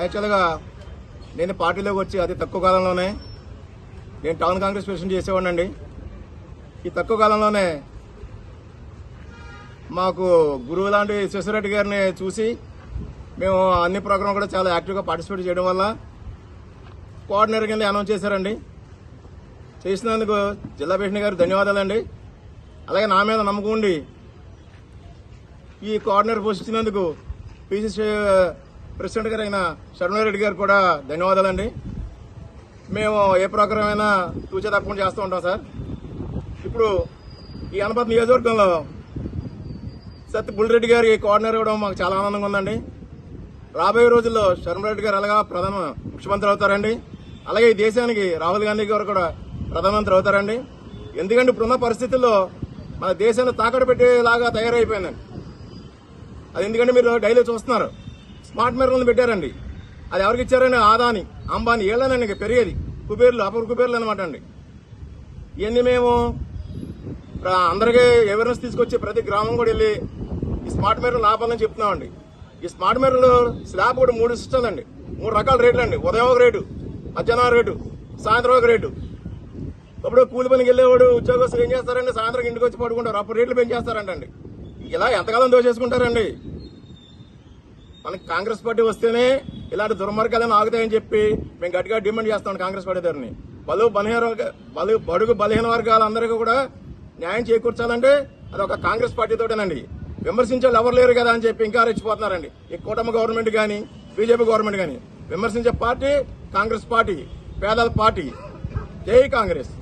యాక్చువల్గా నేను పార్టీలోకి వచ్చి అతి తక్కువ కాలంలోనే నేను టౌన్ కాంగ్రెస్ ప్రెసిడెంట్ చేసేవాడినండి. ఈ తక్కువ కాలంలోనే మాకు గురువు లాంటి శశిరెడ్డి గారిని చూసి మేము అన్ని ప్రోగ్రాం కూడా చాలా యాక్టివ్గా పార్టిసిపేట్ చేయడం వల్ల కోఆర్డినేటర్ కింద అనౌన్స్ చేశారండి. చేసినందుకు జిల్లా ప్రెసిడెంట్ గారు ధన్యవాదాలండి. అలాగే నా మీద నమ్మకం ఉండి ఈ కోఆర్డినేటర్ పోస్ట్ ఇచ్చినందుకు ప్రెసిడెంట్ గారు అయిన శరణారెడ్డి గారు కూడా ధన్యవాదాలండి. మేము ఏ ప్రోగ్రాం అయినా తూచే తప్పకుండా చేస్తూ ఉంటాం సార్. ఇప్పుడు ఈ అనపతి నియోజకవర్గంలో సత్య బుల్రెడ్డి గారి కోఆర్డినేటర్ కూడా మాకు చాలా ఆనందంగా ఉందండి. రాబోయే రోజుల్లో శర్మరెడ్డి గారు అలాగా ప్రధాన ముఖ్యమంత్రి అవుతారండి? అలాగే ఈ దేశానికి రాహుల్ గాంధీ గారు కూడా ప్రధానమంత్రి అవుతారండి. ఎందుకంటే ఇప్పుడున్న పరిస్థితుల్లో మన దేశాన్ని తాకట్టు పెట్టేలాగా తయారైపోయిందండి. అది ఎందుకంటే మీరు డైలీ చూస్తున్నారు. స్మార్ట్ మీటర్లను పెట్టారండి. అది ఎవరికి ఇచ్చారని? ఆదాని అంబానీ. ఏళ్ళనండి ఇంకా పెరిగేది. కుబేర్లు అపూర్ కుబేర్లు అనమాట అండి. ఇవన్నీ మేము అందరికీ అవేర్నెస్ తీసుకొచ్చి ప్రతి గ్రామం కూడా వెళ్ళి ఈ స్మార్ట్ మీటర్లు ఆపాలని చెప్తున్నామండి. ఈ స్మార్ట్ మీటర్లు స్లాబ్ కూడా మూడు సిస్టమ్ అండి. మూడు రకాల రేట్లు అండి. ఉదయం ఒక రేటు మధ్యాహ్నం ఒక రేటు సాయంత్రం ఒక రేటు. ఇప్పుడు కూలి పనికి వెళ్ళేవాడు ఉద్యోగస్తులు ఏం చేస్తారండి? సాయంత్రం ఇంటికి వచ్చి పడుకుంటారు. అప్పుడు రేట్లు పెంచేస్తారంటండి. ఇలా ఎంతకాలం దోచేసుకుంటారండి? మనకి కాంగ్రెస్ పార్టీ వస్తేనే ఇలాంటి దుర్మార్గాలను ఆగుతాయని చెప్పి మేము గట్టిగా డిమాండ్ చేస్తాం కాంగ్రెస్ పార్టీ దగ్గరని బలు బలహీన బలు బడుగు బలహీన వర్గాలందరికీ కూడా న్యాయం చేకూర్చాలంటే అది ఒక కాంగ్రెస్ పార్టీతోటేనండి విమర్శించే ఎవరు లేరు కదా అని చెప్పి ఇంకా రెచ్చిపోతున్నారండి. ఈ కూటమి గవర్నమెంట్ కానీ బీజేపీ గవర్నమెంట్ కానీ విమర్శించే పార్టీ కాంగ్రెస్ పార్టీ పేదల పార్టీ. జై కాంగ్రెస్.